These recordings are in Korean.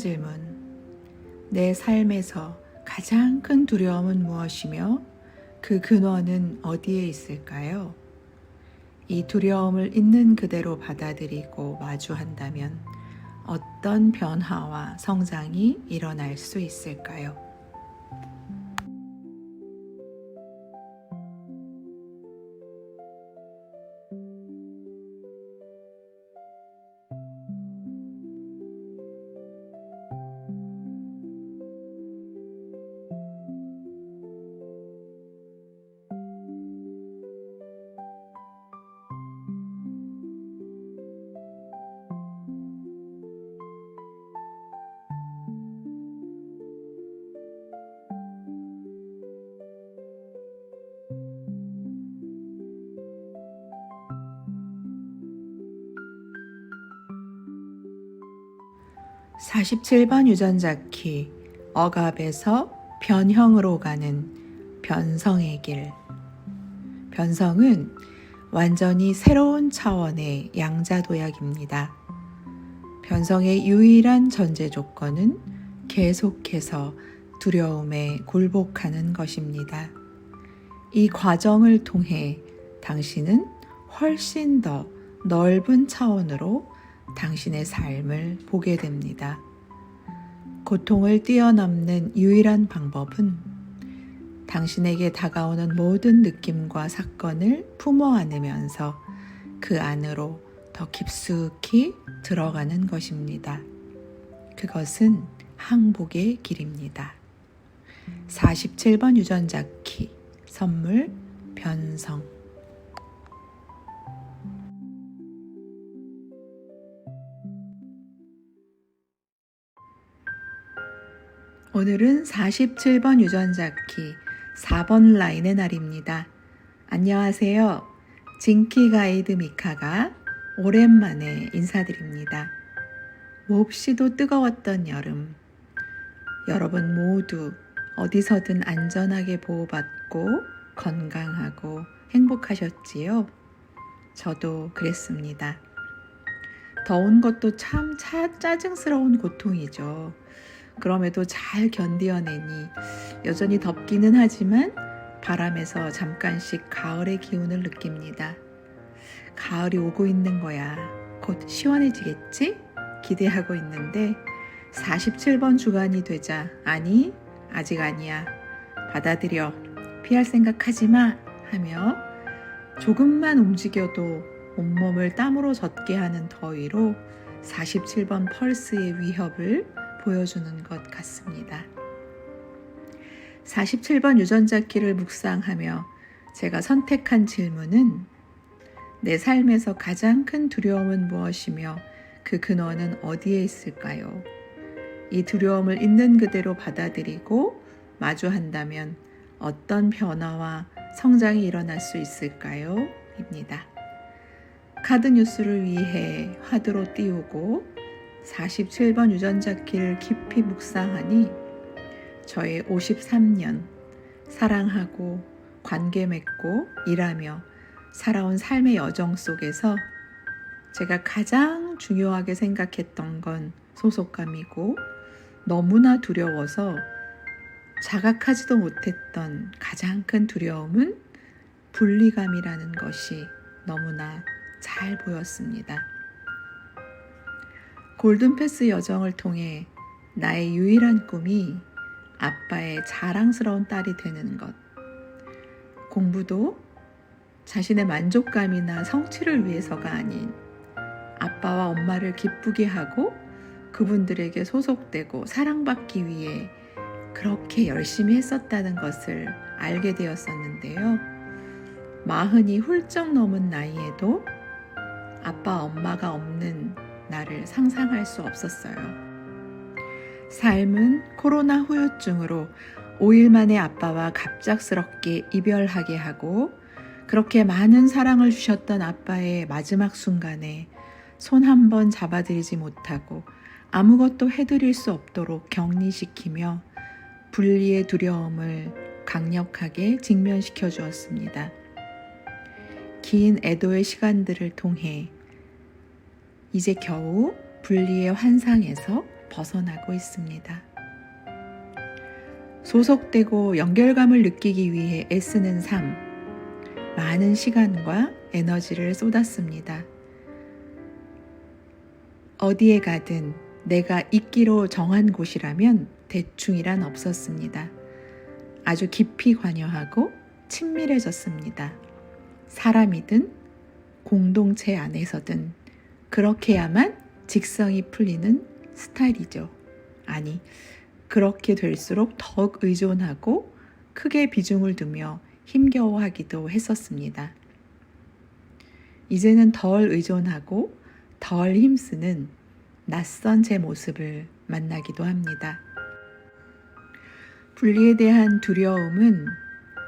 질문. 내 삶에서 가장 큰 두려움은 무엇이며 그 근원은 어디에 있을까요? 이 두려움을 있는 그대로 받아들이고 마주한다면 어떤 변화와 성장이 일어날 수 있을까요? (47번) 유전자 키 억압에서 변형으로 가는 변성의 길 변성은 완전히 새로운 차원의 양자도약입니다. 변성의 유일한 전제 조건은 계속해서 두려움에 굴복하는 것입니다. 이 과정을 통해 당신은 훨씬 더 넓은 차원으로 당신의 삶을 보게 됩니다. 고통을 뛰어넘는 유일한 방법은 당신에게 다가오는 모든 느낌과 사건을 품어 안으면서 그 안으로 더 깊숙이 들어가는 것입니다. 그것은 항복의 길입니다. 47번 유전자 키 선물 변성 오늘은 47번 유전자 키 4번 라인의 날입니다. 안녕하세요. 진키 가이드 미카가 오랜만에 인사드립니다. 몹시도 뜨거웠던 여름. 여러분 모두 어디서든 안전하게 보호받고 건강하고 행복하셨지요? 저도 그랬습니다. 더운 것도 참 차, 짜증스러운 고통이죠. 그럼에도 잘 견디어내니 여전히 덥기는 하지만 바람에서 잠깐씩 가을의 기운을 느낍니다. 가을이 오고 있는 거야. 곧 시원해지겠지? 기대하고 있는데 47번 주간이 되자 아니 아직 아니야. 받아들여. 피할 생각하지 마 하며 조금만 움직여도 온몸을 땀으로 젖게 하는 더위로 47번 펄스의 위협을 보여주는 것 같습니다. 47번 유전자 키를 묵상하며 제가 선택한 질문은 내 삶에서 가장 큰 두려움은 무엇이며 그 근원은 어디에 있을까요? 이 두려움을 있는 그대로 받아들이고 마주한다면 어떤 변화와 성장이 일어날 수 있을까요? 입니다. 카드 뉴스를 위해 화두로 띄우고 47번 유전자 키를 깊이 묵상하니 저의 53년 사랑하고 관계 맺고 일하며 살아온 삶의 여정 속에서 제가 가장 중요하게 생각했던 건 소속감이고 너무나 두려워서 자각하지도 못했던 가장 큰 두려움은 분리감이라는 것이 너무나 잘 보였습니다. 골든패스 여정을 통해 나의 유일한 꿈이 아빠의 자랑스러운 딸이 되는 것. 공부도 자신의 만족감이나 성취를 위해서가 아닌 아빠와 엄마를 기쁘게 하고 그분들에게 소속되고 사랑받기 위해 그렇게 열심히 했었다는 것을 알게 되었었는데요. 마흔이 훌쩍 넘은 나이에도 아빠, 엄마가 없는 나를 상상할 수 없었어요. 삶은 코로나 후유증으로 5일 만에 아빠와 갑작스럽게 이별하게 하고 그렇게 많은 사랑을 주셨던 아빠의 마지막 순간에 손 한 번 잡아드리지 못하고 아무것도 해드릴 수 없도록 격리시키며 분리의 두려움을 강력하게 직면시켜 주었습니다. 긴 애도의 시간들을 통해 이제 겨우 분리의 환상에서 벗어나고 있습니다. 소속되고 연결감을 느끼기 위해 애쓰는 삶, 많은 시간과 에너지를 쏟았습니다. 어디에 가든 내가 있기로 정한 곳이라면 대충이란 없었습니다. 아주 깊이 관여하고 친밀해졌습니다. 사람이든 공동체 안에서든 그렇게야만 직성이 풀리는 스타일이죠. 아니, 그렇게 될수록 더욱 의존하고 크게 비중을 두며 힘겨워하기도 했었습니다. 이제는 덜 의존하고 덜 힘쓰는 낯선 제 모습을 만나기도 합니다. 분리에 대한 두려움은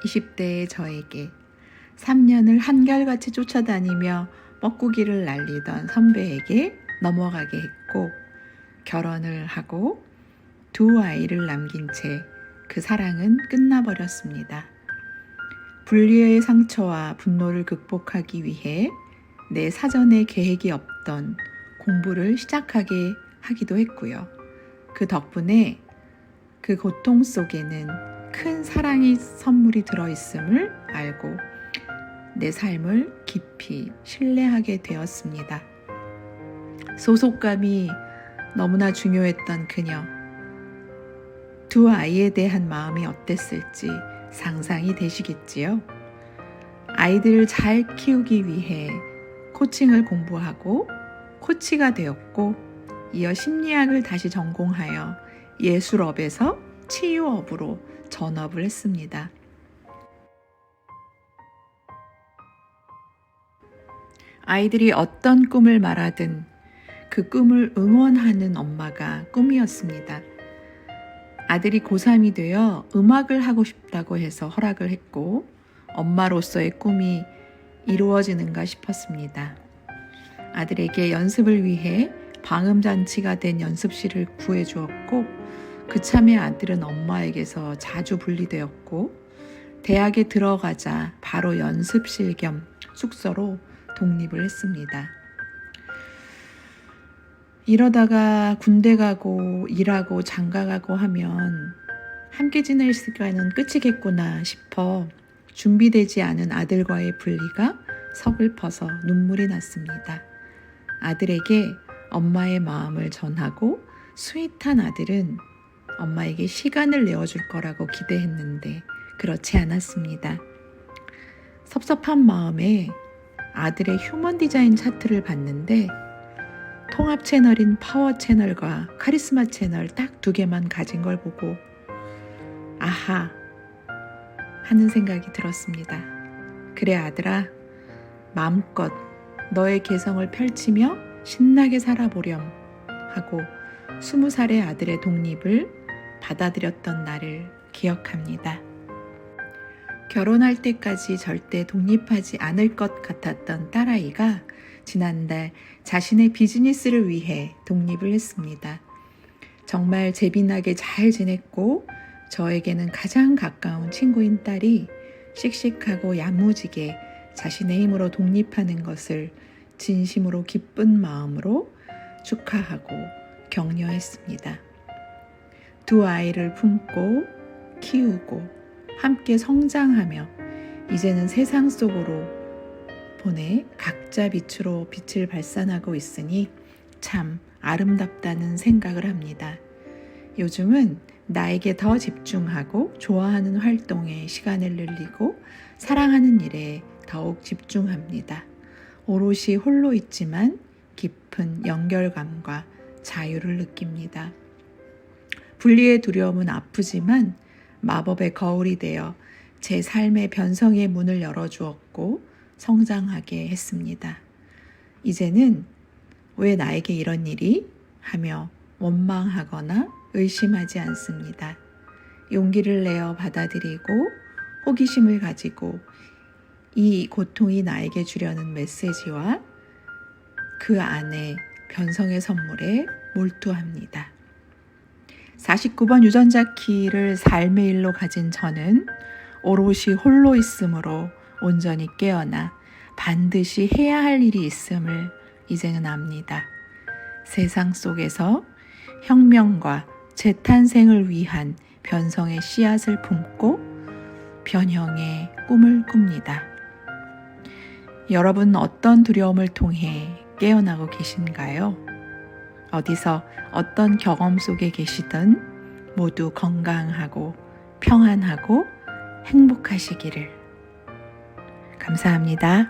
20대의 저에게 3년을 한결같이 쫓아다니며 뻐꾸기를 날리던 선배에게 넘어가게 했고 결혼을 하고 두 아이를 남긴 채 그 사랑은 끝나버렸습니다. 분리의 상처와 분노를 극복하기 위해 내 사전에 계획이 없던 공부를 시작하게 하기도 했고요. 그 덕분에 그 고통 속에는 큰 사랑의 선물이 들어있음을 알고 내 삶을 깊이 신뢰하게 되었습니다. 소속감이 너무나 중요했던 그녀. 두 아이에 대한 마음이 어땠을지 상상이 되시겠지요? 아이들을 잘 키우기 위해 코칭을 공부하고 코치가 되었고 이어 심리학을 다시 전공하여 예술업에서 치유업으로 전업을 했습니다. 아이들이 어떤 꿈을 말하든 그 꿈을 응원하는 엄마가 꿈이었습니다. 아들이 고3이 되어 음악을 하고 싶다고 해서 허락을 했고 엄마로서의 꿈이 이루어지는가 싶었습니다. 아들에게 연습을 위해 방음잔치가 된 연습실을 구해주었고 그참에 아들은 엄마에게서 자주 분리되었고 대학에 들어가자 바로 연습실 겸 숙소로 독립을 했습니다. 이러다가 군대 가고 일하고 장가 가고 하면 함께 지낼 시간은 끝이겠구나 싶어 준비되지 않은 아들과의 분리가 서글퍼서 눈물이 났습니다. 아들에게 엄마의 마음을 전하고 스윗한 아들은 엄마에게 시간을 내어줄 거라고 기대했는데 그렇지 않았습니다. 섭섭한 마음에 아들의 휴먼 디자인 차트를 봤는데 통합 채널인 파워 채널과 카리스마 채널 딱 두 개만 가진 걸 보고 아하 하는 생각이 들었습니다. 그래 아들아 마음껏 너의 개성을 펼치며 신나게 살아보렴 하고 스무 살의 아들의 독립을 받아들였던 날을 기억합니다. 결혼할 때까지 절대 독립하지 않을 것 같았던 딸아이가 지난달 자신의 비즈니스를 위해 독립을 했습니다. 정말 재빈하게 잘 지냈고 저에게는 가장 가까운 친구인 딸이 씩씩하고 야무지게 자신의 힘으로 독립하는 것을 진심으로 기쁜 마음으로 축하하고 격려했습니다. 두 아이를 품고 키우고 함께 성장하며 이제는 세상 속으로 보내 각자 빛으로 빛을 발산하고 있으니 참 아름답다는 생각을 합니다. 요즘은 나에게 더 집중하고 좋아하는 활동에 시간을 늘리고 사랑하는 일에 더욱 집중합니다. 오롯이 홀로 있지만 깊은 연결감과 자유를 느낍니다. 분리의 두려움은 아프지만 마법의 거울이 되어 제 삶의 변성의 문을 열어주었고 성장하게 했습니다. 이제는 왜 나에게 이런 일이 하며 원망하거나 의심하지 않습니다. 용기를 내어 받아들이고 호기심을 가지고 이 고통이 나에게 주려는 메시지와 그 안에 변성의 선물에 몰두합니다. 49번 유전자 키를 삶의 일로 가진 저는 오롯이 홀로 있으므로 온전히 깨어나 반드시 해야 할 일이 있음을 이제는 압니다. 세상 속에서 혁명과 재탄생을 위한 변성의 씨앗을 품고 변형의 꿈을 꿉니다. 여러분 어떤 두려움을 통해 깨어나고 계신가요? 어디서 어떤 경험 속에 계시든 모두 건강하고 평안하고 행복하시기를. 감사합니다.